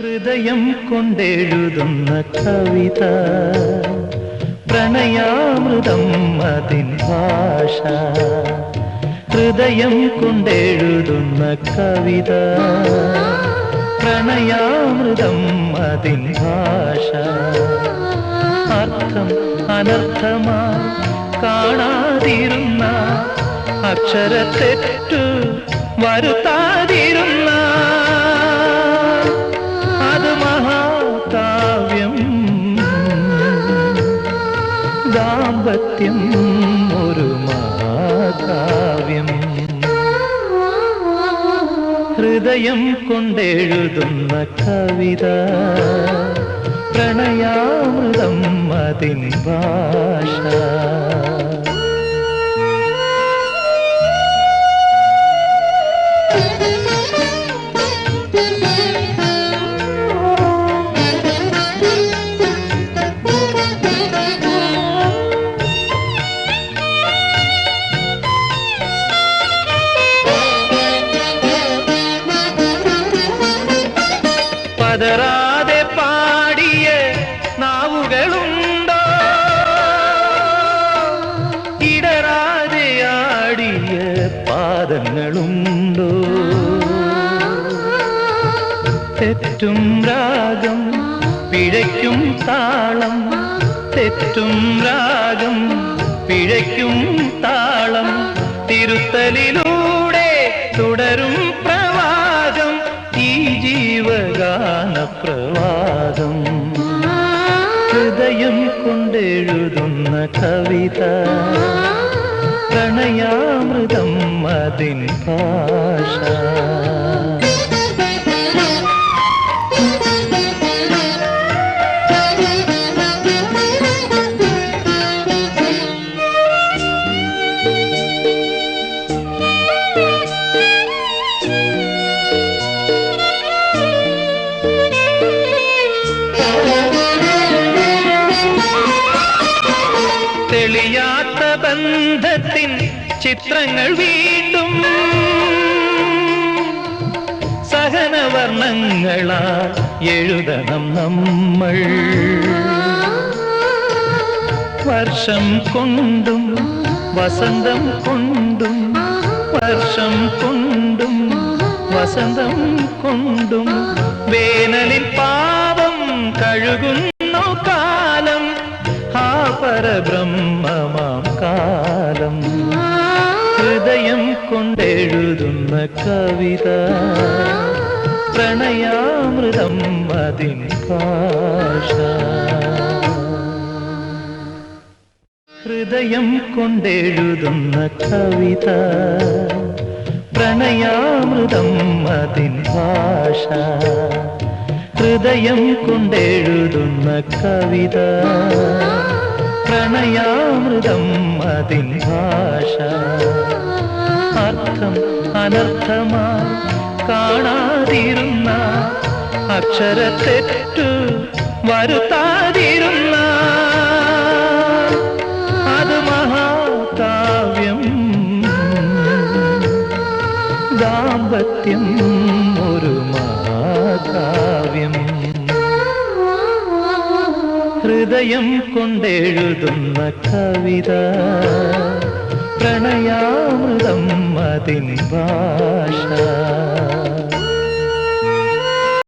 ഹൃദയം കൊണ്ടെഴുതുന്ന കവിത. പ്രണയാമൃതം അതിൻ ഭാഷ. ഹൃദയം കൊണ്ടെഴുതുന്ന കവിത. പ്രണയാമൃതം അതിൻ ഭാഷ. അർത്ഥം അനർത്ഥമായി കാണാതിരുന്ന അക്ഷരത്തെറ്റു വരുത്താതിരുന്ന ദാമ്പത്യം ഒരു മഹാകാവ്യം ഹൃദയം കൊണ്ടെഴുതുന്ന കവിത പ്രണയാമൃതം അതിൻ ഭാഷ. പതറാതെ പാടിയ നാവുകളുണ്ടോ? ഇടറാതെ ആടിയ പാദങ്ങളുണ്ടോ? തെറ്റും രാഗം പിഴയ്ക്കും താളം. തെറ്റും രാഗം പിഴയ്ക്കും താളം. തിരുത്തലിലൂടെ ജീവഗാന പ്രവാഹം ഹൃദയം കൊണ്ടെഴുതുന്ന കവിത. പ്രണയാമൃതം അതിൻ ഭാഷ. തെളിയാത്ത ബന്ധത്തിൻ ചിത്രങ്ങൾ വീണ്ടും സഹനവർണ്ണങ്ങളാ എഴുതണം നമ്മൾ വർഷം കൊണ്ടും വസന്തം കൊണ്ടും വർഷം കൊണ്ടും വസന്തം കൊണ്ടും വേനലിൽ പാപം കഴുകുന്നു കാലം ആ പരബ്രഹ്മമാം കാലം. ഹൃദയം കൊണ്ടെഴുതുന്ന കവിത. പ്രണയാമൃതം അതിൻ ഭാഷ. ഹൃദയം കൊണ്ടെഴുതുന്ന കവിത. പ്രണയാമൃതം അതിൻ ഭാഷ. ഹൃദയം കൊണ്ടെഴുതുന്ന കവിത. പ്രണയാമൃതം അതിൻ ഭാഷ. അർത്ഥം അനർത്ഥമാ കാണാതിരുന്ന അക്ഷരത്തെറ്റു വരുത്താതിരുന്ന ഹൃദയം കൊണ്ടെഴുതുന്ന കവിത. പ്രണയാമൃതം അതിൻ ഭാഷ